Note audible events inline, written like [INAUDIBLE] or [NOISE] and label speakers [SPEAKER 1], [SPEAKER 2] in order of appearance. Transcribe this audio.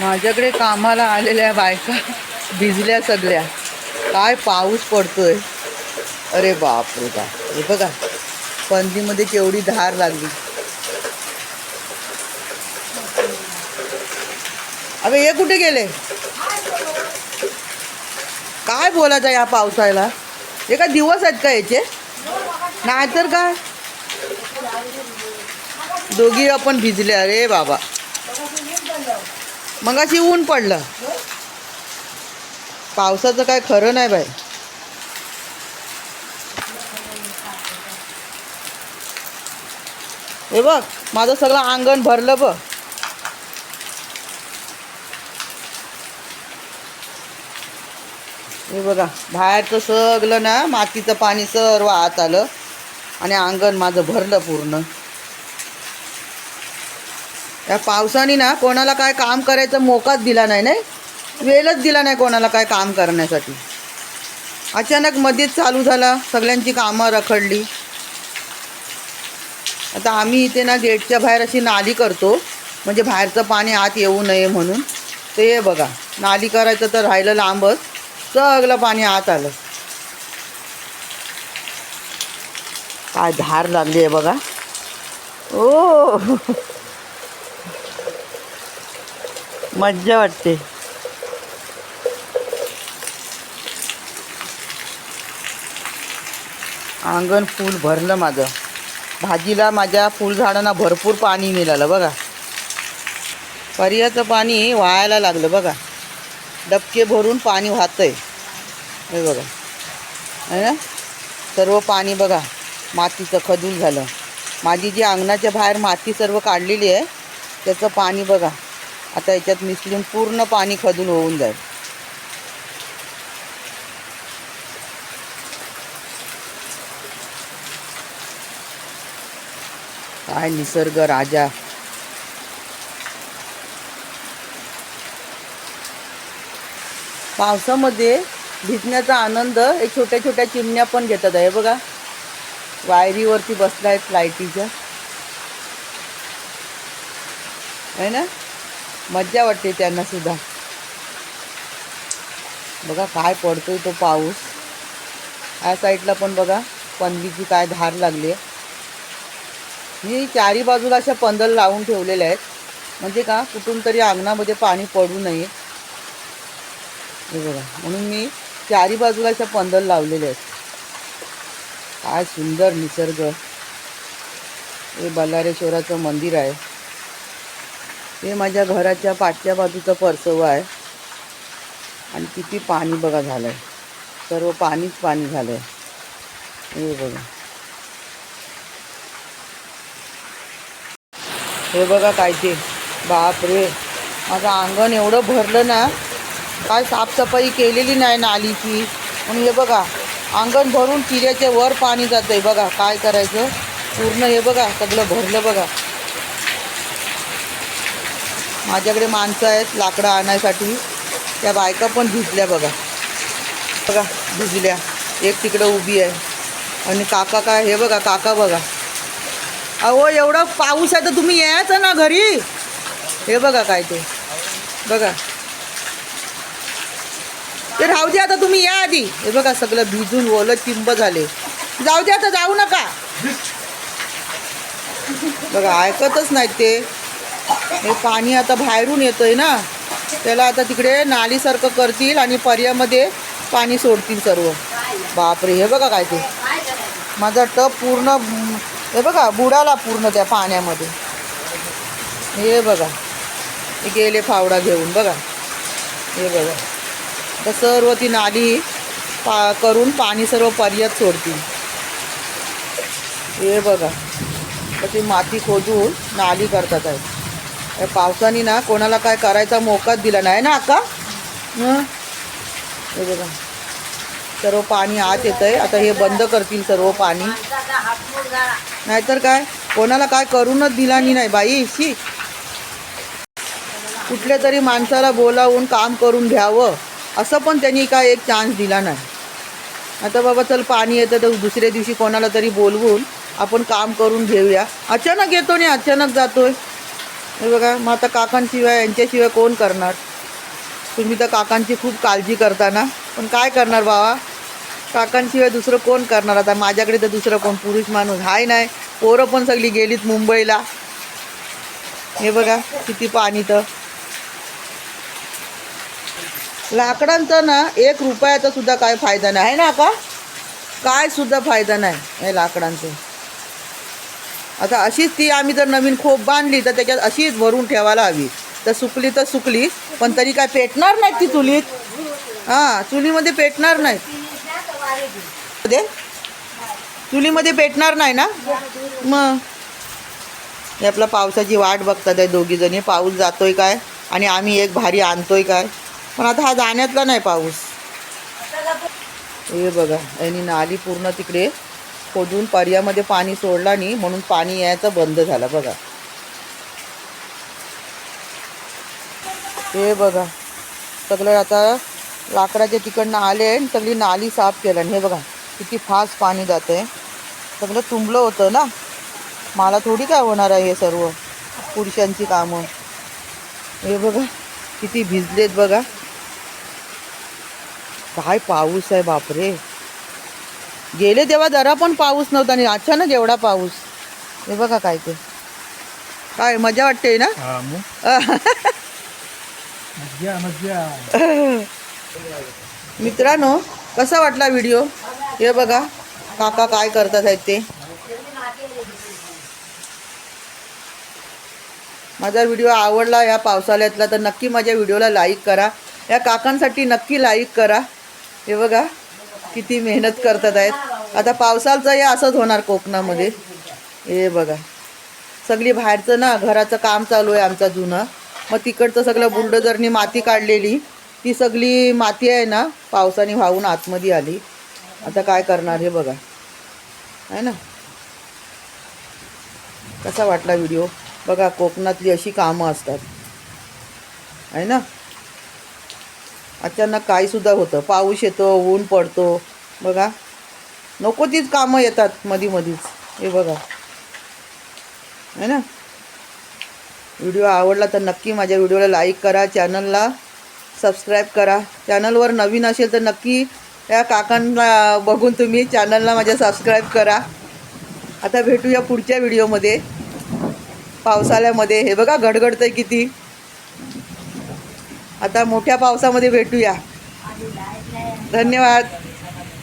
[SPEAKER 1] माझ्याकडे कामाला आलेल्या बायका भिजल्या सगळ्या. काय पाऊस पडतोय. अरे बाप रे बा. हे बघा पंदीमध्ये केवढी धार लागली. अरे हे कुठे गेले? काय बोलायचं या पावसाला हे का दिवस आहेत का याचे? नाहीतर काय? दोघी आपण भिजले. अरे बाबा. मग अशी ऊन पडलं. पावसाचं काय खरं नाही बाई. हे बघ माझं सगळं अंगण भरलं बघ. हे बघा बाहेरचं सगळं ना मातीचं पाणी सर्व आत आलं. आणि अंगण माझं भरलं पूर्ण. या पावसाने ना कोणाला काय काम करायचं मोकाच दिला नाही नाही? वेळच दिला नाही कोणाला काय काम करण्यासाठी. अचानक मध्येच चालू झाला सगळ्यांची कामं रखडली. आता आम्ही इथे ना गेटच्या बाहेर अशी नाली करतो म्हणजे बाहेरचं पाणी आत येऊ नये म्हणून. ते बघा नाली करायचं तर राहिलं लांबच सगळं पाणी आत आलं. काय धार लागली आहे बघा. ओ! मज्जा वाटते. अंगण फुल भरलं माझं. भाजीला माझ्या फुलझाडांना भरपूर पाणी मिळालं बघा. पर्याचं पाणी वाहायला लागलं बघा. डबके भरून पाणी वाहतंय. हे बघा. है ना? सर्व पाणी बघा. मातीचं खदूल झालं. माझी जी अंगणाच्या बाहेर माती सर्व काढलेली आहे त्याचं पाणी बघा. आता याच्यात मिसळून पूर्ण पाणी खदून होऊन जाईल. काय निसर्ग राजा. पावसामध्ये भिजण्याचा आनंद हे छोट्या छोट्या चिमण्या पण घेतात आहे बघा. वायरीवरती बसल्या आहेत लाईटीच्या. आहे ना? मज्जा वाटते त्यांना सुद्धा. बघा काय पडतोय तो पाऊस. या साईडला पण बघा पणलीची काय धार लागली आहे. मी चारी बाजूला अशा पंदल लावून ठेवलेल्या आहेत. म्हणजे का कुठून तरी अंगणामध्ये पाणी पडू नये. हे बघा म्हणून मी चारी बाजूला अशा पंदल लावलेले आहेत. काय सुंदर निसर्ग. हे बल्लारेश्वराचं मंदिर आहे. हे माझ्या घराच्या पाठच्या बाजूचं परसव आहे. आणि किती पाणी बघा झालं आहे सर्व पाणीच पाणी झालं आहे हे बघा. हे बघा काय ते बाप रे माझं अंगण एवढं भरलं ना काय साफसफाई केलेली नाही नालीची. म्हणून हे बघा अंगण भरून चिऱ्याच्या वर पाणी जातं आहे बघा काय करायचं? पूर्ण हे बघा सगळं भरलं बघा. माझ्याकडे माणसं आहेत लाकडं आणायसाठी. त्या बायका पण भिजल्या बघा. बघा भिजल्या. एक तिकडं उभी आहे. आणि काका काय हे बघा काका बघा. अहो एवढा पाऊस आहे तर तुम्ही यायचं ना घरी? हे बघा काय ते. बघा. ते राहू दे आता तुम्ही या आधी. हे बघा सगळं भिजून ओलं चिंब झाले. जाऊ दे आता जाऊ नका. बघा ऐकतच नाहीत ते. हे पाणी आता बाहेरून येतंय ना. त्याला आता तिकडे नालीसारखं करतील आणि पर्यामध्ये पाणी सोडतील सर्व. बापरे हे बघा काय ते. माझा टप पूर्ण हे बघा बुडाला पूर्ण त्या पाण्यामध्ये. हे बघा. गेले फावडा घेऊन बघा. हे बघा. तर सर्व ती नाली पा करून पाणी सर्व पर्यात सोडतील. हे बघा. तर ती माती खोदून नाली करतात आहे पावसाने ना कोणाला काय करायचा मोकाच दिला नाही ना अक्का? हे? बघा. सर्व पाणी आत येतं आहे आता हे बंद करतील सर्व पाणी. नाहीतर काय? कोणाला काय करूनच दिला नाही नाही बाई. शी. कुठल्या तरी माणसाला बोलावून काम करून घ्यावं. असं पण त्यांनी काय एक चान्स दिला नाही. आता बाबा चल पाणी येतं तर दुसऱ्या दिवशी कोणाला तरी बोलवून आपण काम करून घेऊया. अचानक येतो नाही अचानक जातोय. हे बघा मग आता काकांशिवाय यांच्याशिवाय कोण करणार? तुम्ही तर काकांची खूप काळजी करता ना? पण काय करणार बाबा? काकांशिवाय दुसरं कोण करणार? आता माझ्याकडे तर दुसरं कोण? पुरुष माणूस हाय नाही. पोरं पण सगळी गेलीत मुंबईला. हे बघा किती पाणी तर. लाकडांचा ना एक रुपयाचा सुद्धा काय फायदा नाही. आहे ना का काय सुद्धा फायदा नाही हे लाकडांचं. आता अशीच ती आम्ही जर नवीन खोप बांधली तर त्याच्यात अशीच भरून ठेवायला हवी. तर सुकली तर सुकली पण तरी काय पेटणार नाहीत ती चुलीत? हां चुलीमध्ये पेटणार नाहीत मध्ये चुलीमध्ये पेटणार नाही ना? मग. हे आपला पावसाची वाट बघतात आहे दोघीजणी पाऊस जातोय काय? आणि आम्ही एक भारी आणतोय काय? पण आता हा जाण्यातला नाही पाऊस. हे बघा यांनी नाली पूर्ण तिकडे खोदून पर्यामध्ये पाणी सोडला नाही म्हणून पाणी यायचं बंद झालं बघा. हे बघा. सगळं आता लाकडाच्या तिकडनं आले आणि सगळी नाली साफ केलं आणि हे बघा किती फास्ट पाणी जातंय. सगळं तुंबलं होतं ना? मला थोडी काय होणार आहे हे सर्व पुरुषांची कामं. हे बघा किती भिजलेत बघा. काय पाऊस आहे बापरे. गेले तेव्हा जरा पण पाऊस नव्हता आणि अचानक एवढा पाऊस. हे बघा काय ते. काय मजा वाटते ना?
[SPEAKER 2] हा [LAUGHS]
[SPEAKER 1] मित्रांनो कसा वाटला व्हिडिओ? हे बघा काका काय करतात आहेत ते. माझा व्हिडिओ आवडला या पावसाळ्यातला तर नक्की माझ्या व्हिडिओला लाईक करा. या काकांसाठी नक्की लाईक करा. हे बघा. किती मेहनत करतात आहेत. आता पावसाळचं हे असंच होणार कोकणामध्ये. हे बघा. सगळी बाहेरचं ना घराचं काम चालू आहे आमचं जुनं. मग तिकडचं सगळं बुलडोजरनी माती काढलेली. ती सगळी माती आहे ना पावसाने वाहून आतमध्ये आली. आता काय करणार हे बघा. आहे ना? कसा वाटला व्हिडिओ? बघा कोकणातली अशी कामं असतात. आहे ना? अचानक काही सुद्धा होतं. पाऊस येतो ऊन पडतो. बघा. नको तीच कामं येतात मधी मधीच. हे बघा. आहे ना? व्हिडिओ आवडला तर नक्की माझ्या व्हिडिओला लाईक करा. चॅनलला सबस्क्राईब करा. चॅनलवर नवीन असेल तर नक्की त्या काकांना बघून तुम्ही चॅनलला माझ्या सबस्क्राईब करा. आता भेटूया पुढच्या व्हिडिओमध्ये. पावसाळ्यामध्ये. हे बघा गडगडतंय किती. आता मोठ्या पावसामध्ये भेटूया. धन्यवाद.